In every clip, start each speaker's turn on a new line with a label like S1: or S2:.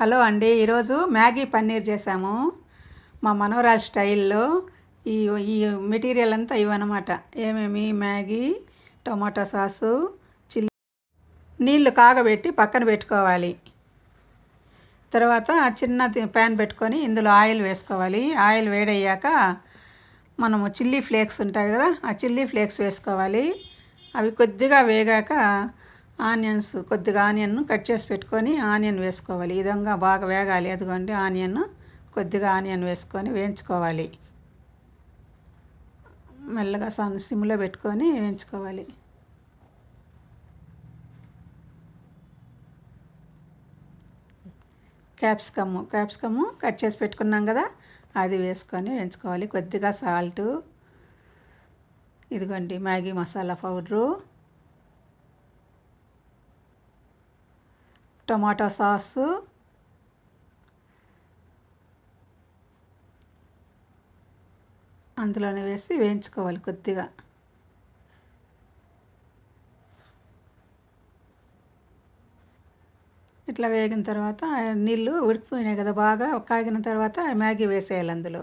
S1: Hello అండి ఈరోజు Maggi paneer చేసాము మా మనవరాల స్టైల్లో ఈ ఈ మెటీరియల్ అంతా ఇవన్నమాట ఏమేమి? మ్యాగీ టొమాటో సాసు చిల్లీ నీళ్ళు కాగబెట్టి పక్కన పెట్టుకోవాలి. తర్వాత చిన్న ప్యాన్ పెట్టుకొని ఇందులో ఆయిల్ వేసుకోవాలి. ఆయిల్ వేడయ్యాక మనము చిల్లీ ఫ్లేక్స్ ఉంటాయి కదా ఆ చిల్లీ ఫ్లేక్స్ వేసుకోవాలి. అవి కొద్దిగా వేగాక ఆనియన్స్ కొద్దిగా ఆనియన్ కట్ చేసి పెట్టుకొని ఆనియన్ వేసుకోవాలి. ఈ విధంగా బాగా వేగాలి. అదిగోండి ఆనియన్ కొద్దిగా ఆనియన్ వేసుకొని వేయించుకోవాలి. మెల్లగా సన్ సిమ్లో పెట్టుకొని వేయించుకోవాలి. క్యాప్సికమ్ క్యాప్సికమ్ కట్ చేసి పెట్టుకున్నాం కదా అది వేసుకొని వేయించుకోవాలి. కొద్దిగా సాల్టు ఇదిగోండి Maggi masala powder. Tomato sauce. అందులోనే వేసి వేయించుకోవాలి కొద్దిగా. ఇట్లా వేగిన తర్వాత నీళ్ళు ఉడికిపోయినాయి కదా బాగా కాగిన తర్వాత మ్యాగీ వేసేయాలి అందులో.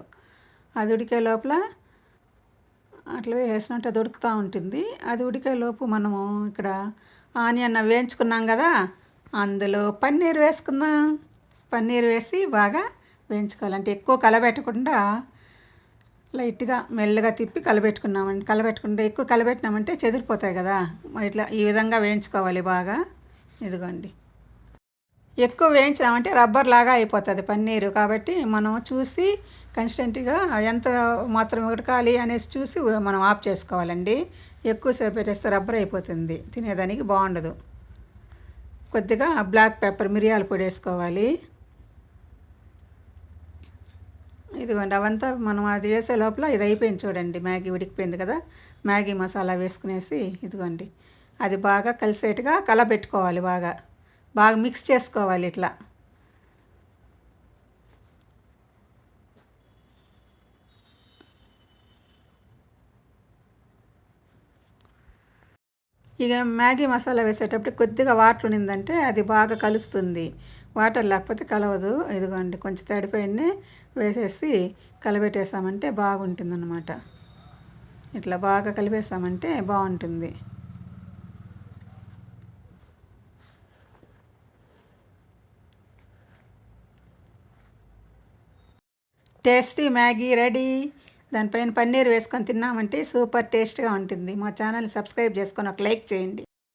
S1: అది ఉడికే లోపల అట్లా వేసినట్టు అది ఉడుకుతూ ఉంటుంది. అది ఉడికే లోపు మనము ఇక్కడ ఆనియన్ వేయించుకున్నాం కదా అందులో పన్నీర్ వేసుకుందాం. పన్నీర్ వేసి బాగా వేయించుకోవాలంటే ఎక్కువ కలబెట్టకుండా లైట్గా మెల్లగా తిప్పి కలబెట్టుకున్నామండి. కలబెట్టుకుంటే ఎక్కువ కలబెట్టినామంటే చెదిరిపోతాయి కదా. ఇట్లా ఈ విధంగా వేయించుకోవాలి బాగా. ఇదిగోండి. ఎక్కువ వేయించినామంటే రబ్బర్ లాగా అయిపోతుంది పన్నీరు. కాబట్టి మనం చూసి కన్స్టెంట్గా ఎంత మాత్రం ఉడకాలి అనేసి చూసి మనం ఆఫ్ చేసుకోవాలండి. ఎక్కువసేపు పెట్టేస్తే రబ్బర్ అయిపోతుంది. తినేదానికి బాగుండదు. కొద్దిగా బ్లాక్ పెప్పర్ మిరియాల పొడి వేసుకోవాలి. ఇదిగోండి అవంతా మనం అది వేసే లోపల ఇది అయిపోయింది చూడండి మ్యాగీ ఉడికిపోయింది కదా మ్యాగీ మసాలా వేసుకునేసి ఇదిగోండి అది బాగా కలిసేట్టుగా కలబెట్టుకోవాలి బాగా బాగా మిక్స్ చేసుకోవాలి ఇట్లా. ఇక మ్యాగీ మసాలా వేసేటప్పుడు కొద్దిగా వాటర్ ఉన్నిందంటే అది బాగా కలుస్తుంది. వాటర్ లేకపోతే కలవదు. ఇదిగోండి కొంచెం తడిపోయినే వేసేసి కలబెట్టేసామంటే బాగుంటుందన్నమాట. ఇట్లా బాగా కలిపేసామంటే బాగుంటుంది. Tasty Maggi ready. దానిపైన పన్నీర్ వేసుకొని తిన్నామంటే సూపర్ టేస్ట్గా ఉంటుంది. మా ఛానల్ సబ్స్క్రైబ్ చేసుకొని ఒక లైక్ చేయండి.